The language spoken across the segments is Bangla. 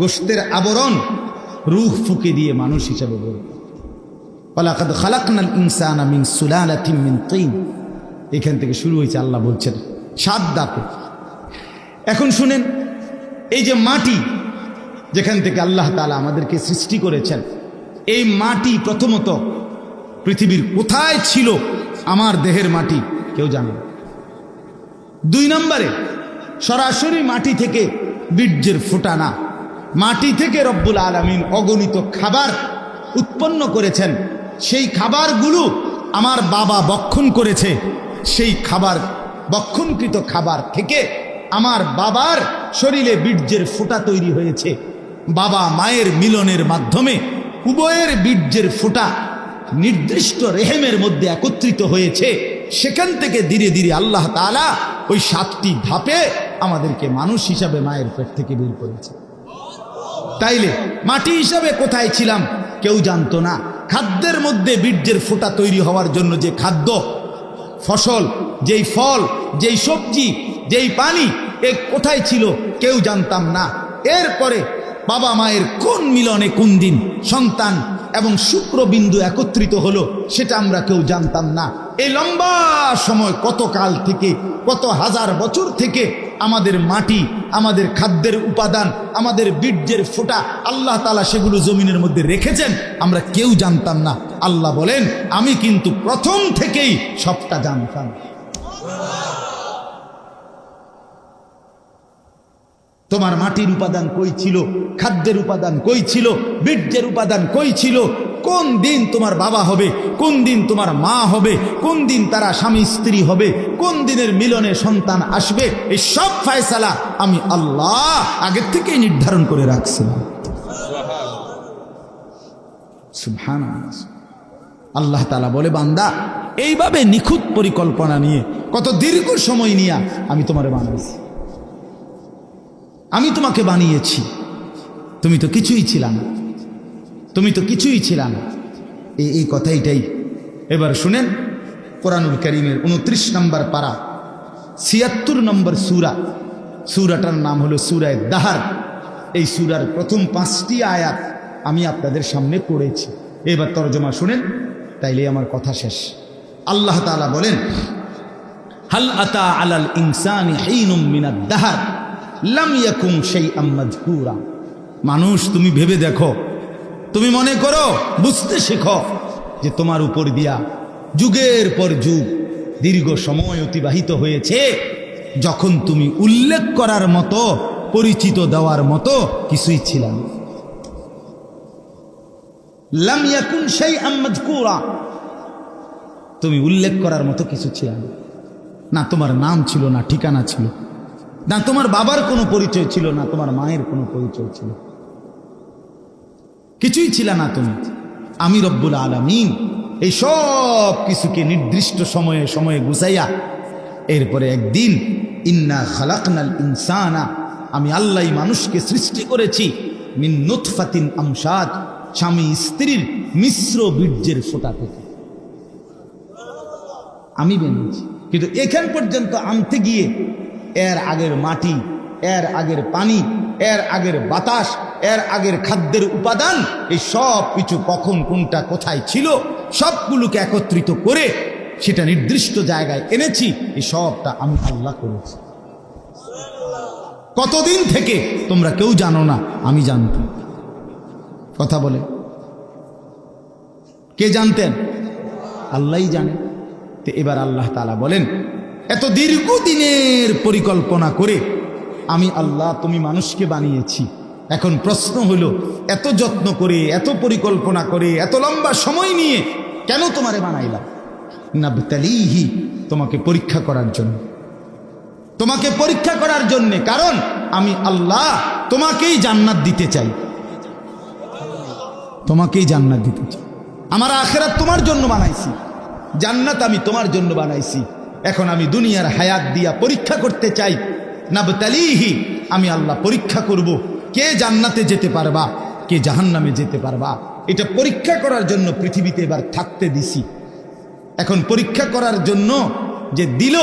গোস্তের আবরণ রুহ ফুকে দিয়ে মানুষ হিসাবে বলব খালাকনাল ইনসানা মিন সুলালাতিন মিন এখান থেকে শুরু হয়েছে, আল্লাহ বলছেন, সাত দাপে। এখন শুনেন, এই যে মাটি, যেখান থেকে আল্লাহ তাআলা আমাদেরকে সৃষ্টি করেছেন, এই মাটি প্রথমত পৃথিবীর কোথায় ছিল আমার দেহের মাটি, কেউ জানে। দুই নম্বরে, সরাসরি মাটি থেকে বীর্যের ফোটানা। মাটি থেকে রব্বুল আলমিন অগণিত খাবার উৎপন্ন করেছেন। সেই খাবারগুলো আমার বাবা বক্ষণ করেছে। সেই খাবার, বক্ষণকৃত খাবার থেকে আমার বাবার শরীরে বীর্যের ফোঁটা তৈরি হয়েছে। বাবা মায়ের মিলনের মাধ্যমে উভয়ের বীর্যের ফোঁটা নির্দিষ্ট রেহেমের মধ্যে একত্রিত হয়েছে। সেখান থেকে ধীরে ধীরে আল্লাহ তাআলা ওই সাতটি ধাপে আমাদেরকে মানুষ হিসাবে মায়ের পেট থেকে বের করেছে। তাইলে মাটি হিসাবে কোথায় ছিলাম কেউ জানতো না। খাদ্যের মধ্যে বীর্যের ফোঁটা তৈরি হওয়ার জন্য যে খাদ্য, ফসল, যেই ফল, যেই সবজি, যেই পানি, এ কোথায় ছিল কেউ জানতাম না। এরপরে বাবা মায়ের কোন মিলনে কোন দিন সন্তান এবং শুক্রবিন্দু একত্রিত হলো সেটা আমরা কেউ জানতাম না। এই লম্বা সময় কত কাল থেকে, কত হাজার বছর থেকে আমাদের মাটি, আমাদের খাদ্যের উপাদান, আমাদের বীর্যের ফোটা আল্লাহ তালা সেগুলো জমিনের মধ্যে রেখেছেন, আমরা কেউ জানতাম না। আল্লাহ বলেন, আমি কিন্তু প্রথম থেকেই সবটা জানতাম। তোমার মাটির উপাদান কই ছিল? খাদ্যের উপাদান কই ছিল? বীর্যের উপাদান কই ছিল? কোন দিন তোমার বাবা হবে? কোন দিন তোমার মা হবে? কোন দিন তারা স্বামী স্ত্রী হবে? কোন দিনের মিলনে সন্তান আসবে? এই সব ফায়সালা আমি আল্লাহ আগের থেকেই নির্ধারণ করে রাখছিলাম। আল্লাহ তালা বলে, বান্দা, এইভাবে নিখুঁত পরিকল্পনা নিয়ে, কত দীর্ঘ সময় নিয়ে আমি তোমার বানাইছি। আমি তোমাকে বানিয়েছি। তুমি তো কিছুই ছিল না। তুমি তো কিছুই ছিল না। এই এই কথাইটাই। এবার শুনেন কোরআনুল করিমের উনত্রিশ নম্বর পারা, ছিয়াত্তর নম্বর সুরা। সুরাটার নাম হলো সুরায় দাহার। এই সুরার প্রথম পাঁচটি আয়াত আমি আপনাদের সামনে পড়েছি। এবার তর্জমা শুনেন, তাইলে আমার কথা শেষ। আল্লাহ তাআলা বলেন, হাল আতা আলাল ইনসানি হিনুম মিনাদ দাহার? লাম ইয়াকুম শাইআম মাযকুরা। মানুষ, তুমি ভেবে দেখো। তুমি মনে করো, বুঝতে শেখো যে তোমার উপর দিয়া যুগের পর যুগ দীর্ঘ সময় অতিবাহিত হয়েছে। যখন তুমি উল্লেখ করার মতো, পরিচিত দেওয়ার মতো কিছুই ছিল না। লাম ইয়াকুন শাইআম মাযকুরা। তুমি উল্লেখ করার মতো কিছু ছিল না। না, তোমার নাম ছিল না, ঠিকানা ছিল। না, তোমার বাবার কোনো পরিচয় ছিল না, তোমার মায়ের কোনো পরিচয় ছিল। কিছুই ছিল না তুমি। আমি রব্বুল আলমিন এই সব কিছুকে নির্দিষ্ট সময়ে সময়ে গুছাইয়া এরপরে একদিন ইন্না খালাকনাল ইনসানা, আমি আল্লাহ মানুষকে সৃষ্টি করেছি মিন নুতফাতিন আমসাদ, স্বামী স্ত্রীর মিশ্র বীর্যের ফোঁটা থেকে। আমি বেরিয়েছি কিন্তু এখান পর্যন্ত আনতে গিয়ে এর আগের মাটি, এর আগের পানি, এর আগের বাতাস, এর আগের খাদ্যের উপাদান, এই সব কিছু কখন কোনটা কোথায় ছিল, সবগুলোকে একত্রিত করে সেটা নির্দিষ্ট জায়গায় এনেছি, এই সবটা আমি আল্লাহ করেছি। কতদিন থেকে তোমরা কেউ জানো না, আমি জানতাম। কথা বলে। কে জানতেন? আল্লাহই জানে। তো এবার আল্লাহ তালা বলেন এত দীর্ঘদিনের পরিকল্পনা করে আমি আল্লাহ তুমি মানুষকে বানিয়েছি। এখন প্রশ্ন হলো, এত যত্ন করে, এত পরিকল্পনা করে, এত লম্বা সময় নিয়ে কেন তোমারে বানাইলাম? না বেতালিহি তোমাকে পরীক্ষা করার জন্য। তোমাকে পরীক্ষা করার জন্য, কারণ আমি আল্লাহ তোমাকেই জান্নাত দিতে চাই। তোমাকেই জান্নাত দিতে চাই। আমার আখেরাত তোমার জন্য বানাইছি। জান্নাত আমি তোমার জন্য বানাইছি। এখন আমি দুনিয়ার হায়াত দিয়া পরীক্ষা করতে চাই। না বেতালিহি আমি আল্লাহ পরীক্ষা করব। কে জান্নাতে যেতে পারবা? কে জাহান্নামে যেতে পারবা? এটা পরীক্ষা করার জন্য পৃথিবীতে এবার থাকতে দিছি। এখন পরীক্ষা করার জন্য যে দিল,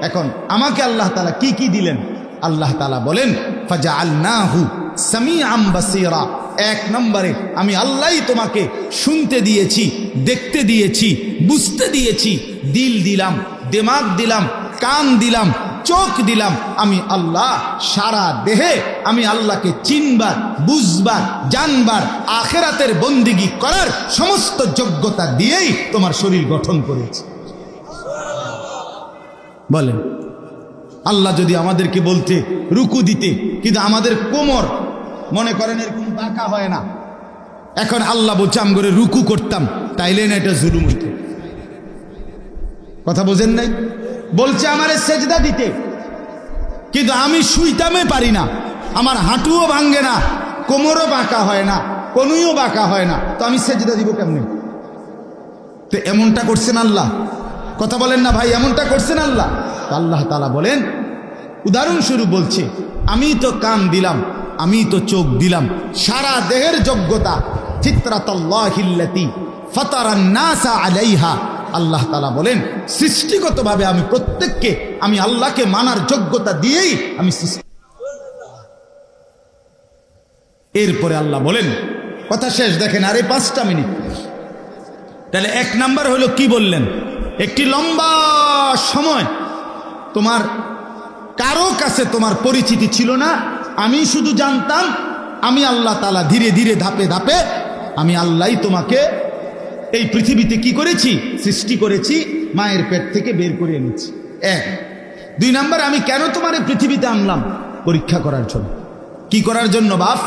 এখন আমাকে আল্লাহ তালা কি কি দিলেন? আল্লাহ তালা বলেন ফাজা আল্লাহু সামি বাসিরা। এক নম্বরে, আমি আল্লাহই তোমাকে শুনতে দিয়েছি, দেখতে দিয়েছি, বুঝতে দিয়েছি, দিল দিলাম। দেমাগ দিলাম, কান দিলাম, চোখ দিলাম, আমি আল্লাহ সারা দেহে, আমি আল্লাহকে চিনবার, বুঝবার, জানবার, আখেরাতের বন্দিগি করার সমস্ত যোগ্যতা দিয়েই তোমার শরীর গঠন করেছে। বলেন, আল্লাহ যদি আমাদেরকে বলতে রুকু দিতে, কিন্তু আমাদের কোমর, মনে করেন এরকম বাঁকা হয় না। এখন আল্লাহ বলছে, আমি রুকু করতাম, তাইলে না এটা জুলুম হইতো। কথা বোঝেন নাই? বলছে, আমারে সেজদা দিতে। কিন্তু আমি শুইতামে পারি না। আমার হাঁটুও ভাঙ্গে না, কোমরও বাঁকা হয় না, কনুইও বাঁকা হয় না। তো আমি সেজদা দিব কেমনে? তো এমনটা করছেন আল্লাহ। কথা বলেন না ভাই, এমনটা করছেন আল্লাহ। আল্লাহ তালা বলেন, উদাহরণস্বরূপ বলছে, আমি তো কান দিলাম, আমি তো চোখ দিলাম, সারা দেহের যোগ্যতা চিত্রাতল্লাহিল্লাতি ফতারান্নাসা আলাইহা। আল্লাহ তালা বলেন, সৃষ্টিগতভাবে আমি প্রত্যেককে, আমি আল্লাহকে মানার যোগ্যতা দিয়েই আমি সৃষ্টি এরপরে আল্লাহ বলেন, কথা শেষ, দেখেন, আরে পাঁচটা মিনিট তাহলে এক নাম্বার হলো, কি বললেন? একটি লম্বা সময়। তোমার কারও কাছে তোমার পরিচিতি ছিল না, আমি শুধু জানতাম, আমি আল্লাহ তালা ধীরে ধীরে ধাপে ধাপে, আমি আল্লাহই তোমাকে এই পৃথিবীতে কি করেছি? সৃষ্টি করেছি, মায়ের পেট থেকে বের করে এনেছি। এক। দুই নাম্বার, আমি কেন তোমার এই পৃথিবীতে আনলাম? পরীক্ষা করার জন্য। কি করার জন্য, বাপ?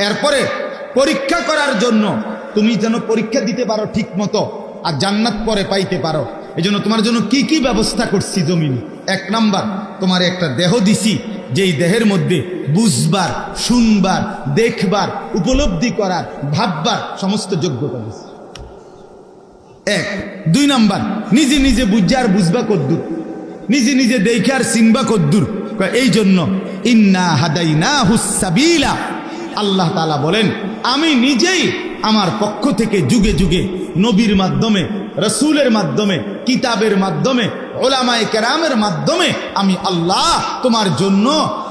এরপরে, পরীক্ষা করার জন্য। তুমি যেন পরীক্ষা দিতে পারো ঠিক মতো আর জান্নাত পরে পাইতে পারো। এই জন্য তোমার জন্য কি কি ব্যবস্থা করছি জমিন? এক নাম্বার, তোমার একটা দেহ দিছি, যেই দেহের মধ্যে বুঝবার, শুনবার, দেখবার, উপলব্ধি করার, ভাববার সমস্ত যোগ্যতা দিছি। এক। দুই নাম্বার, নিজে নিজে বুঝে আর বুঝবা কদ্দুর। নিজে নিজে দেখে আর চিনবা কদ্দুর। এই জন্য ইন্না হাদাইনা হুসাবিলা আল্লাহ তালা বলেন, আমি নিজেই আমার পক্ষ থেকে যুগে যুগে নবীর মাধ্যমে, রসুলের মাধ্যমে, কিতাবের মাধ্যমে ওলামায় কেরামের মাধ্যমে আমি আল্লাহ তোমার জন্য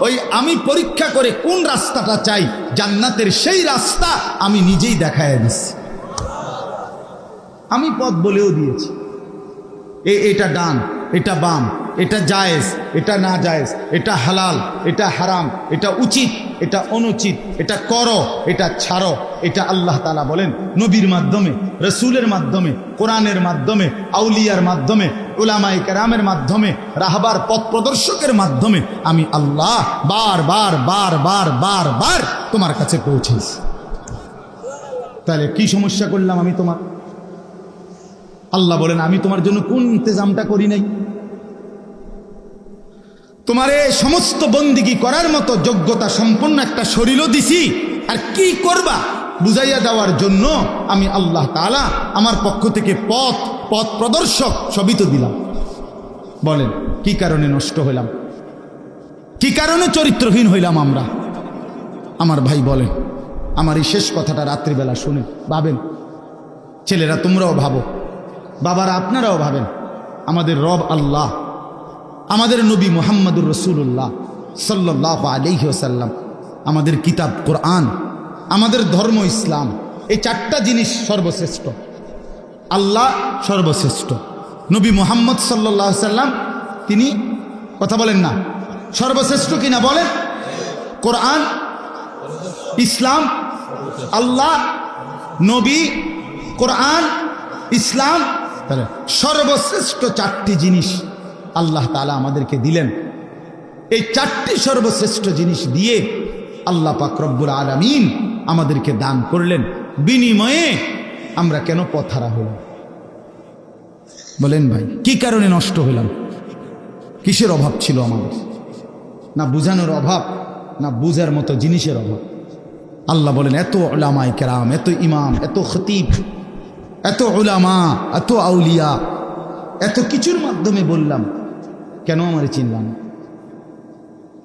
ওই আমি পরীক্ষা করে কোন রাস্তাটা চাই, জান্নাতের সেই রাস্তা আমি নিজেই দেখায় দিচ্ছি আমি পথ বলেও দিয়েছি। এ, এটা ডান, এটা বাম, এটা জায়েজ, এটা না জায়েজ, এটা হালাল, এটা হারাম, এটা উচিত, এটা অনুচিত, এটা করো, এটা ছাড়ো, এটা আল্লাহ তালা বলেন নবীর মাধ্যমে, রসুলের মাধ্যমে, কোরআনের মাধ্যমে, আউলিয়ার মাধ্যমে উলামাই কেরামের মাধ্যমে, রাহবার পথ প্রদর্শকের মাধ্যমে আমি আল্লাহ বার বার বার বার বার বার তোমার কাছে পৌঁছেছি। তাহলে কি সমস্যা করলাম আমি তোমার? আল্লাহ বলেন, আমি তোমার জন্য কোন ইন্তজামটা করি নাই? তোমার সমস্ত বন্দিগি করার মতো যোগ্যতা সম্পন্ন একটা শরীরও দিছি, আর কি করবা? বুঝাইয়া দেওয়ার জন্য আমি আল্লাহ তালা আমার পক্ষ থেকে পথ পথ প্রদর্শক সবই তো দিলাম। বলেন, কি কারণে নষ্ট হইলাম? কি কারণে চরিত্রহীন হইলাম আমরা? আমার ভাই বলেন, আমার এই শেষ কথাটা রাত্রিবেলা শুনে, ভাবেন, ছেলেরা তোমরাও ভাবো বাবারা, আপনারাও ভাবেন, আমাদের রব আল্লাহ, আমাদের নবী মোহাম্মদুর রসুল্লাহ সাল্লাহ আলহি ওসাল্লাম আমাদের কিতাব কোরআন, আমাদের ধর্ম ইসলাম, এই চারটা জিনিস সর্বশ্রেষ্ঠ। আল্লাহ সর্বশ্রেষ্ঠ। নবী মোহাম্মদ সাল্লাহ সাল্লাম তিনি কথা বলেন না, সর্বশ্রেষ্ঠ কিনা বলেন? কোরআন, ইসলাম, আল্লাহ, নবী, কোরআন, ইসলাম তাহলে সর্বশ্রেষ্ঠ চারটি জিনিস আল্লাহ তালা আমাদেরকে দিলেন। এই চারটি সর্বশ্রেষ্ঠ জিনিস দিয়ে আল্লাহ পাক রব্বুল আলমিন আমাদেরকে দান করলেন। বিনিময়ে আমরা কেন পথারা হলাম? বলেন ভাই, কি কারণে নষ্ট হলাম? কিসের অভাব ছিল আমাদের? না বুঝানোর অভাব, না বুঝার মতো জিনিসের অভাব। আল্লাহ বলেন, এত ওলামাই কেরাম, এত ইমাম, এত খতিব এত ওলামা এত আউলিয়া, এত কিছুর মাধ্যমে বললাম, কেন আমারে চিনলাম?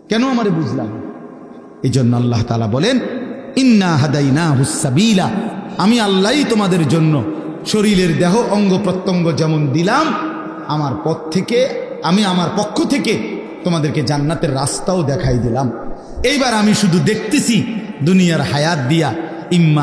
কেন আমারে বুঝলাম? এই জন্য আল্লাহ তালা বলেন, ইন্না হাদাইনা হুসাবিলা আমি আল্লাহই তোমাদের জন্য শরীরের দেহ অঙ্গ প্রত্যঙ্গ যেমন দিলাম, আমার পথ থেকে, আমি আমার পক্ষ থেকে তোমাদেরকে জান্নাতের রাস্তাও দেখাই দিলাম। এইবার আমি শুধু দেখতেছি দুনিয়ার হায়াত দিয়া, ইম্মা